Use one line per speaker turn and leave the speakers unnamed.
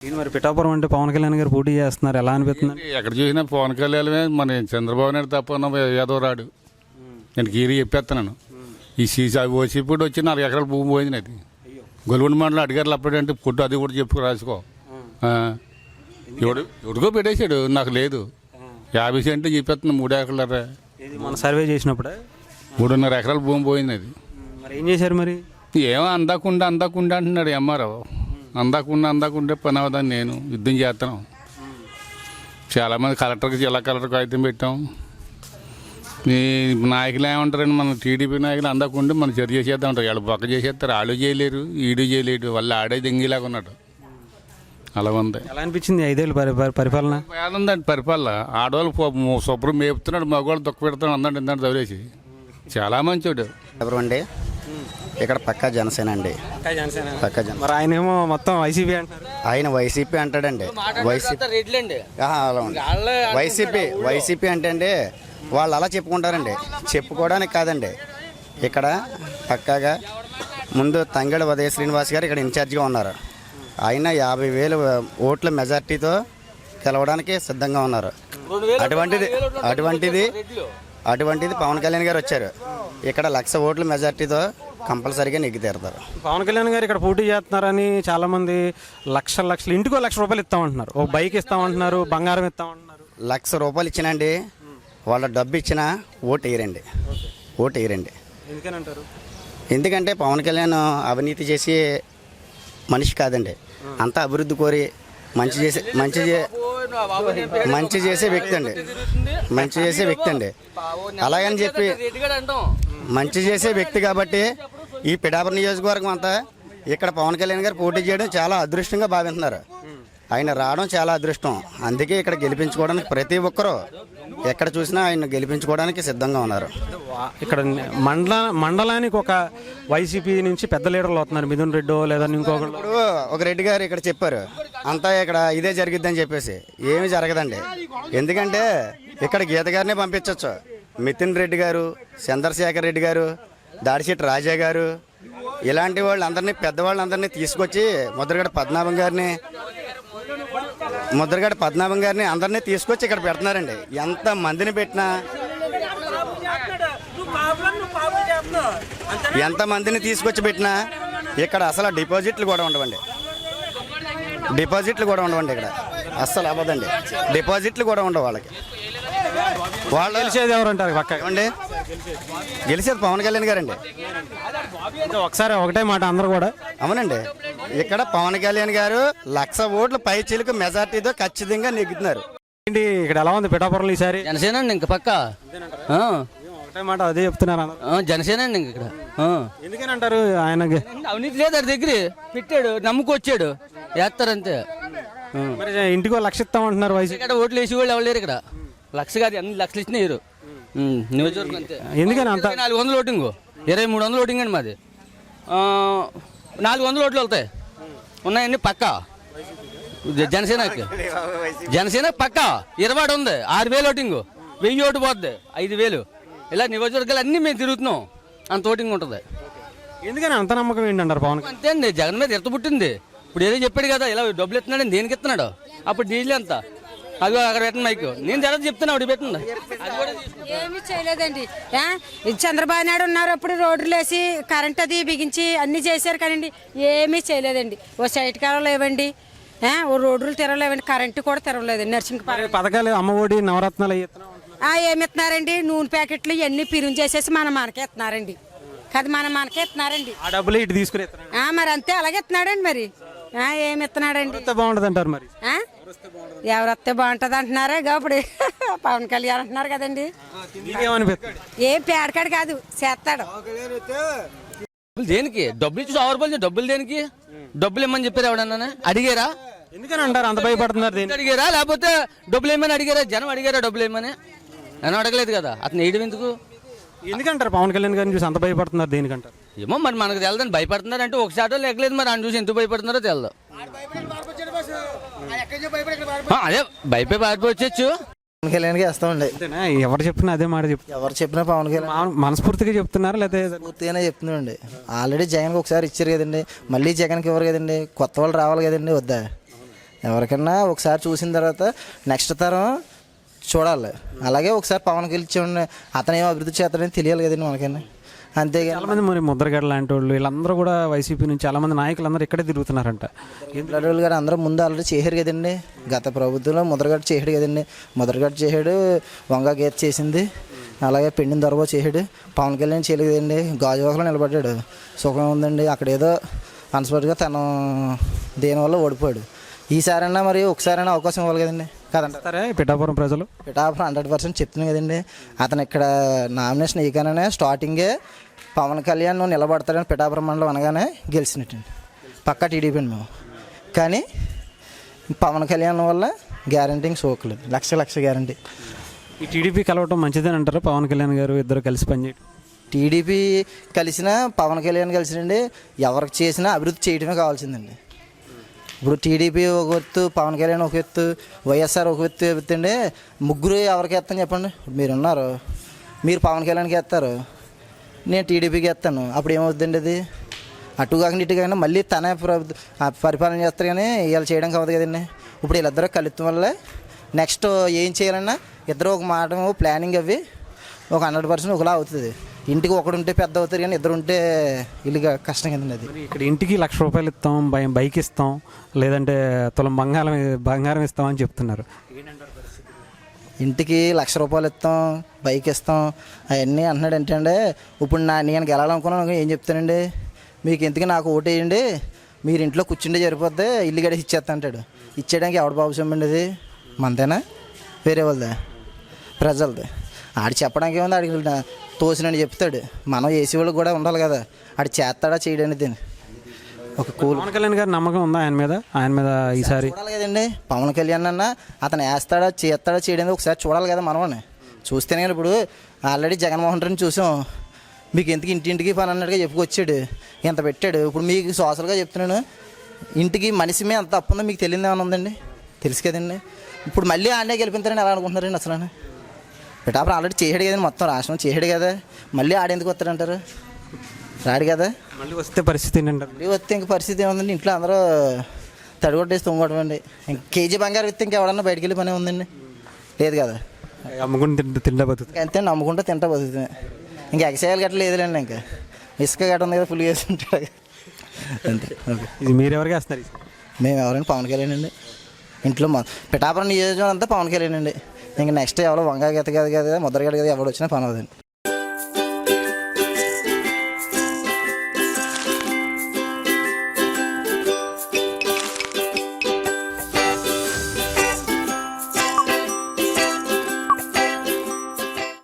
ఈయన మరి పిఠాపురం అంటే పవన్ కళ్యాణ్ గారు పోటీ చేస్తున్నారు ఎలా అనిపిస్తుంది?
ఎక్కడ చూసినా పవన్ కళ్యాణమే మన చంద్రబాబు నాయుడు తప్ప ఏదో రాడు. నేను గీరి చెప్పేస్తున్నాను ఈ సీసా ఓసిప్పుడు వచ్చి నాలుగు ఎకరాల భూమి పోయింది అది గొలుగుండ మండలం అడిగారు అప్పుడంటే పుట్టు అది కూడా చెప్పు రాసుకో. ఎవడు ఎవడికో పెట్టేశాడు నాకు లేదు. యాభై సెంట్లు చెప్పేస్తున్నా మూడు ఎకరాలరా
ఇది మన సర్వే చేసినప్పుడే?
మూడున్నర ఎకరాల భూమి పోయింది అది
మరి ఏం చేశారు మరి?
ఏమో అందకుండా అందకుండా అంటున్నాడు ఎంఆర్ఓ. అందకుండా అందకుంటే పని అవదని నేను యుద్ధం చేస్తాను. చాలామంది కలెక్టర్కి జిల్లా కలెక్టర్కి అయితే పెట్టాం. ఈ నాయకులు ఏమంటారండి మన టీడీపీ నాయకులు అందకుండా మనం చర్య చేసేద్దాం అంటారు. వాళ్ళు పక్క చేసేస్తారు వాళ్ళు చేయలేరు ఈడు చేయలేడు వాళ్ళు ఆడే దెంగిలాగా ఉన్నాడు. అలా ఉంది.
ఎలా అనిపించింది ఐదేళ్ళు పరి పరి- పరిపాలన?
పేదండి పరిపాలన. ఆడవాళ్ళు ము- శుభ్రం మేపుతున్నాడు మగవాళ్ళు దుఃఖ పెడుతున్నాడు అన్నాడు ఇందాడు చదివేసి చాలా మంచోడు.
ఎవరు అండి? ఇక్కడ పక్కా జనసేన అండి. పక్కా జన
మరి ఆయన ఏమో మొత్తం వైసీపీ అంటున్నారు
ఆయన వైసీపీ అంటాడండి. వైసీపీ అలా ఉంది వైసీపీ వైసీపీ అంటే అండి వాళ్ళు అలా చెప్పుకుంటారండి. చెప్పుకోవడానికి కాదండి. ఇక్కడ పక్కాగా ముందు తంగడి ఉదయ శ్రీనివాస్ గారు ఇక్కడ ఇన్ఛార్జిగా ఉన్నారు. ఆయన యాభై వేలు ఓట్ల మెజార్టీతో గెలవడానికి సిద్ధంగా ఉన్నారు. అటువంటిది అటువంటిది అటువంటిది పవన్ కళ్యాణ్ గారు వచ్చారు. ఇక్కడ లక్ష ఓట్ల మెజార్టీతో కంపల్సరీగా నెగ్గి తీరుతారు.
పవన్ కళ్యాణ్ గారు ఇక్కడ పోటీ చేస్తున్నారని చాలా మంది లక్షల లక్షలు ఇంటికో లక్ష రూపాయలు ఇస్తామంటున్నారు. ఒక బైక్ ఇస్తామంటున్నారు బంగారం ఇస్తామంటున్నారు.
లక్ష రూపాయలు ఇచ్చినండి వాళ్ళ డబ్బు ఇచ్చినా ఓటు వేయరండి. ఓటు వేయరండి. ఎందుకంటే పవన్ కళ్యాణ్ అవినీతి చేసి మనిషి కాదండి. అంతా అభివృద్ధి కోరి మంచి చేసే మంచి మంచి చేసే వ్యక్తి అండి. మంచి చేసే వ్యక్తి అండి. అలాగని చెప్పి మంచి చేసే వ్యక్తి కాబట్టి ఈ పిడాపురం నియోజకవర్గం అంతా ఇక్కడ పవన్ కళ్యాణ్ గారు పోటీ చేయడం చాలా అదృష్టంగా భావిస్తున్నారు ఆయన రావడం చాలా అదృష్టం. అందుకే ఇక్కడ గెలిపించుకోవడానికి ప్రతి ఒక్కరూ ఎక్కడ చూసినా ఆయన గెలిపించుకోవడానికి సిద్ధంగా ఉన్నారు.
ఇక్కడ మండల మండలానికి ఒక వైసీపీ నుంచి పెద్ద లీడర్లు అవుతున్నారు మిథున్ రెడ్డో లేదా
ఇప్పుడు ఒక రెడ్డి గారు ఇక్కడ చెప్పారు. అంతా ఇక్కడ ఇదే జరిగిద్దని చెప్పేసి. ఏమి జరగదండి. ఎందుకంటే ఇక్కడ గీత గారినే పంపించవచ్చు మితిన్ రెడ్డి గారు చంద్రశేఖర్ రెడ్డి గారు దాడిశెట్టి రాజా గారు ఇలాంటి వాళ్ళందరినీ పెద్దవాళ్ళందరినీ తీసుకొచ్చి ముద్రగడ పద్మనాభం గారిని ముద్రగడ పద్మనాభం గారిని అందరినీ తీసుకొచ్చి ఇక్కడ పెడుతున్నారండి. ఎంత మందిని పెట్టినా ఎంత మందిని తీసుకొచ్చి పెట్టినా ఇక్కడ అసలు డిపాజిట్లు కూడా ఉండవండి. డిపాజిట్లు కూడా ఉండవండి ఇక్కడ. అస్సలు అవ్వదండి. డిపాజిట్లు కూడా ఉండవు వాళ్ళకి. వాళ్ళు
గెలిచేది ఎవరు అంటారు పక్క?
ఏమండి? గెలిచేది పవన్ కళ్యాణ్ గారండి.
ఒకసారి ఒకటే మాట అందరూ కూడా.
అవునండి. ఇక్కడ పవన్ కళ్యాణ్ గారు లక్ష ఓట్ల పై చిలుకు మెజార్టీతో ఖచ్చితంగా నెగ్గుతున్నారు.
ఏంటి ఇక్కడ ఎలా ఉంది పిఠాపురంలో ఈసారి?
జనసేన అండి ఇంక పక్క. ఆ.
ఒకటే మాట అదే చెప్తున్నారు అందరూ.
ఆ, జనసేన అండి ఇంక ఇక్కడ. ఆ.
ఎందుకని అంటారు ఆయన
అవినీతి లేదు అది దగ్గర. పెట్టాడు నమ్ముకొచ్చాడు. వేస్తారంతే ఆ.
మరి ఇంటికో లక్ష ఇస్తామంటున్నారు వైసీపీ.
ఇక్కడ ఓట్లు వేసి వాళ్ళు ఎవరు లేరు ఇక్కడ. లక్ష కాదు అన్ని లక్షలు ఇచ్చినా ఇరు నియోజకవర్గం అంతే.
ఎందుకని అంత?
నాలుగు వందలు ఓటింగ్. ఇరవై మూడు వందలు ఓటింగ్ అండి మాది. నాలుగు వందలు ఓట్లు వెళ్తాయి. ఉన్నాయండి పక్క. జనసేనకి. జనసేన పక్క. ఇరవై ఉంది. ఆరు వేలు ఓటింగ్. వెయ్యి ఓటు పోద్ది. ఐదు వేలు. ఇలా నియోజకవర్గాలు అన్నీ మేము తిరుగుతున్నాం. అంత ఓటింగ్ ఉంటుంది.
ఎందుకని అంత నమ్మకం ఏంటంటారు పవన్?
అంతే అండి. జగన్ మీద ఎర్త పుట్టింది ఇప్పుడు ఏదో చెప్పాడు కదా ఇలా డబ్బులు ఇస్తున్నాడు దేనికి ఇస్తున్నాడు అప్పుడు డీజిల్ ఎంత? అది అక్కడ పెట్టండి మైక్. నేను జరగదు చెప్తున్నా అప్పుడు పెట్టండి.
ఏమీ చేయలేదండి. చంద్రబాబు నాయుడు ఉన్నారు అప్పుడు రోడ్లు వేసి కరెంట్ అది బిగించి అన్ని చేశారు కానండి ఏమీ చేయలేదండి. ఓ సైట్ కాలం లేవండి. ఆ? ఓ రోడ్లు తిరగలేవండి కరెంటు కూడా తిరగలేదండి నర్సింగ్
పథకాలు అమ్మ ఒడి నవరత్నాలు అవి ఇస్తున్నాం అంటున్నారు.
ఏమి ఇస్తున్నారండి నూనె ప్యాకెట్లు ఇవన్నీ పిరుగు చేసేసి మన మనకే ఇస్తున్నారండి కదా మన మనకే ఇస్తున్నారండి
ఆ డబ్బులు ఇటు తీసుకుని ఇస్తున్నారు
ఆ, మరి అంతే అలాగే ఇస్తున్నాడండి మరి. ఆ, ఏమి ఇస్తున్నాడండి
ఎంత బాగుంటుంది అంటారు మరి.
ఆ? ఎవరు వస్తే బాగుంటుంది అంటున్నారా ఇప్పుడు పవన్ కళ్యాణ్ అంటున్నారు కదండి. ఏ పేడకాడు కాదు చేస్తాడు.
డబ్బులు దేనికి? డబ్బులు ఇచ్చి ఆరు రూపాయలు డబ్బులు దేనికి? డబ్బులు ఇమ్మని చెప్పారు ఎవడన్నా అడిగారా?
ఎందుకని అంటారు? అంత భయపడుతున్నారు
అడిగారా? లేకపోతే డబ్బులు ఏమని అడిగారా? జనం అడిగారా డబ్బులు ఏమని నేను అడగలేదు కదా. అతను వేయడం ఎందుకు?
ఎందుకంటారు పవన్ కళ్యాణ్ గారిని చూసి అంత భయపడుతున్నారు దేనికంటారు?
ఏమో మరి మనకు తెలదని భయపడుతున్నారు అంటే ఒక షాటో లేకలేదు మరి. ఆయన చూసి ఎందుకు భయపడుతున్నారో తెలదు. అదే భయపడి పారిపోవచ్చు
పవన్ కళ్యాణ్కి వేస్తామండి
అంతేనా? ఎవరు చెప్పినా అదే మాట చెప్తున్నారు
ఎవరు చెప్పినా పవన్ కళ్యాణ్.
మా- మనస్ఫూర్తిగా చెప్తున్నారా లేదా
పూర్తిగానే చెప్తున్నామండి. ఆల్రెడీ జగన్కి ఒకసారి ఇచ్చారు కదండి. మళ్ళీ జగన్కి ఇవ్వరు కదండి. కొత్త వాళ్ళు రావాలి కదండి వద్దా? ఎవరికన్నా ఒకసారి చూసిన తర్వాత నెక్స్ట్ తరం చూడాలి. అలాగే ఒకసారి పవన్ కళ్యాణ్ అతను ఏం అభివృద్ధి చేస్తాడని తెలియాలి కదండి మనకన్నా అంతేగాని
చాలా మంది మరి ముద్రగడ లాంటి వాళ్ళు వీళ్ళందరూ కూడా వైసీపీ నుంచి చాలా మంది నాయకులు అందరూ ఇక్కడే తిరుగుతున్నారంట.
గారు అందరూ ముందు ఆల్రెడీ చేశారు కదండి. గత ప్రభుత్వంలో ముద్రగడ్డ చేసాడు కదండి. ముద్రగడ్డ చేసాడు వంగ గీత చేసింది. అలాగే పెండిన దొరబో చేసాడు పవన్ కళ్యాణ్ చేయలేదు కదండి. గాజువాకలో నిలబడ్డాడు. సుఖం ఉందండి. అక్కడ ఏదో అన్స్పర్ట్గా తను దేనివల్ల ఓడిపోయాడు. ఈసారైనా మరి ఒకసారైనా అవకాశం ఇవ్వాలి కదండి. కదండి
సరే పిఠాపురం ప్రజలు?
పిఠాపురం హండ్రెడ్ పర్సెంట్ చెప్తున్నాను కదండి. అతను ఇక్కడ నామినేషన్ ఇవ్వగానే స్టార్టింగే పవన్ కళ్యాణ్ నిలబడతాడని పిఠాపురం మండలం అనగానే గెలిచినట్టండి. పక్కా టీడీపీ మేము. కానీ పవన్ కళ్యాణ్ వల్ల గ్యారంటీ సోకలేదు లక్ష లక్ష గ్యారంటీ.
ఈ టీడీపీ కలవటం మంచిదని అంటారు? పవన్ కళ్యాణ్ గారు ఇద్దరు కలిసి పనిచేయడం
టీడీపీ కలిసిన పవన్ కళ్యాణ్ కలిసినండి ఎవరికి చేసినా అభివృద్ధి చేయడమే కావాల్సిందండి. ఇప్పుడు టీడీపీ ఒక ఎత్తు పవన్ కళ్యాణ్ ఒక ఎత్తు వైఎస్ఆర్ ఒక ఎత్తు ఎత్తండి ముగ్గురు ఎవరికి ఎత్తాను చెప్పండి? మీరు ఉన్నారు మీరు పవన్ కళ్యాణ్కి ఎత్తారు. నేను టీడీపీకి ఎత్తాను. అప్పుడు ఏమవుతుందండి అది? అటు కాకుండా ఇటు కాకుండా మళ్ళీ తనే పరిపాలన చేస్తారు కానీ వీళ్ళు చేయడం కావదు కదండి. ఇప్పుడు వీళ్ళిద్దరూ కలుత్తం వల్ల నెక్స్ట్ ఏం చేయాలన్నా ఇద్దరు ఒక మాట ప్లానింగ్ అవి ఒక హండ్రెడ్ పర్సెంట్ ఒకలా అవుతుంది. ఇంటికి ఒకడు ఉంటే పెద్ద అవుతారు కానీ ఇద్దరు ఉంటే ఇల్లుగా కష్టం కదండి అది
మరి ఇక్కడ ఇంటికి లక్ష రూపాయలు ఇస్తాం బై- బైక్ ఇస్తాం లేదంటే తులం బంగారం బంగారం ఇస్తాం అని చెప్తున్నారు.
ఇంటికి లక్ష రూపాయలు ఇస్తాం బైక్ ఇస్తాం అవన్నీ అంటున్నాడు ఏంటంటే ఇప్పుడు నా నేను గెలాలనుకున్నాను ఏం చెప్తానండి? మీకు ఎందుకు నాకు ఓటు వేయండి? మీరు ఇంట్లో కూర్చుంటే సరిపోద్ది ఇల్లు గడిచి ఇచ్చేస్తా అంటాడు. ఇచ్చేయడానికి ఎవడ బాబు సొమ్మండి అది? మనదేనా వేరే వాళ్ళదే? ప్రజలది. ఆడు చెప్పడానికి ఏముంది? ఆడికి తోసినని చెప్తాడు. మనం ఏసీ వాళ్ళకి కూడా ఉండాలి కదా. ఆడు చేస్తాడా చేయడానికి ఒక కూల్
పవన్ కళ్యాణ్ గారి నమ్మకం ఉందా ఆయన మీద? ఆయన మీద ఈసారి?
చూడాలి కదండి. పవన్ కళ్యాణ్ అన్న అతను వేస్తాడా చేస్తాడా చేయడానికి ఒకసారి చూడాలి కదా మనం చూస్తేనే ఇప్పుడు ఆల్రెడీ జగన్మోహన్ రెడ్డిని చూసాం. మీకు ఎందుకు ఇంటింటికి పని అన్నట్టుగా చెప్పుకొచ్చాడు. ఇంత పెట్టాడు? ఇప్పుడు మీకు సోషల్గా చెప్తున్నాను. ఇంటికి మనిషి మీద ఎంత తప్పు ఉందో మీకు తెలియదు ఏమైనా ఉందండి? తెలుసు కదండి. ఇప్పుడు మళ్ళీ ఆడనే గెలిపించారని ఎలా అనుకుంటున్నారండి అసలు? పిఠాపురం ఆల్రెడీ చేసాడు కదండి మొత్తం రాష్ట్రం చేసాడు కదా. మళ్ళీ ఆడెందుకు వస్తారంటారు రాడు కదా.
మళ్ళీ వస్తే పరిస్థితి ఏంటంటారు?
మళ్ళీ వస్తే ఇంక పరిస్థితి ఏముందండి? ఇంట్లో అందరూ తడిగొట్టేసి తొంగడం అండి ఇంక కేజీ బంగారం ఇస్తే ఇంకెవడన్నా బయటికి వెళ్ళి పని ఉందండి. లేదు కదా.
అమ్ముకుని తింటే బతుకుతుంది
ఇంక అంతే నమ్ముకుంటే తింటా బతుకుతుంది ఇంకా ఎగసేయాలి గట్ల లేదులేండి ఇంకా. ఇసుక గట్ట ఉంది కదా ఫుల్ వేసి ఉంటాడు అంతే ఓకే.
ఇది మీరు ఎవరికి వేస్తున్నారు ఈసారి?
మేము ఎవరైనా పవన్ కళ్యాణ్ అండి. ఇంట్లో మా పిఠాపురం నియోజకవర్గం అంతా పవన్ కళ్యాణ్ అండి. ఇంకా నెక్స్ట్ ఎవరో వంగా గీత కదా కదా ముద్రగడ కదా ఎవరు వచ్చినా పని అవుతుంది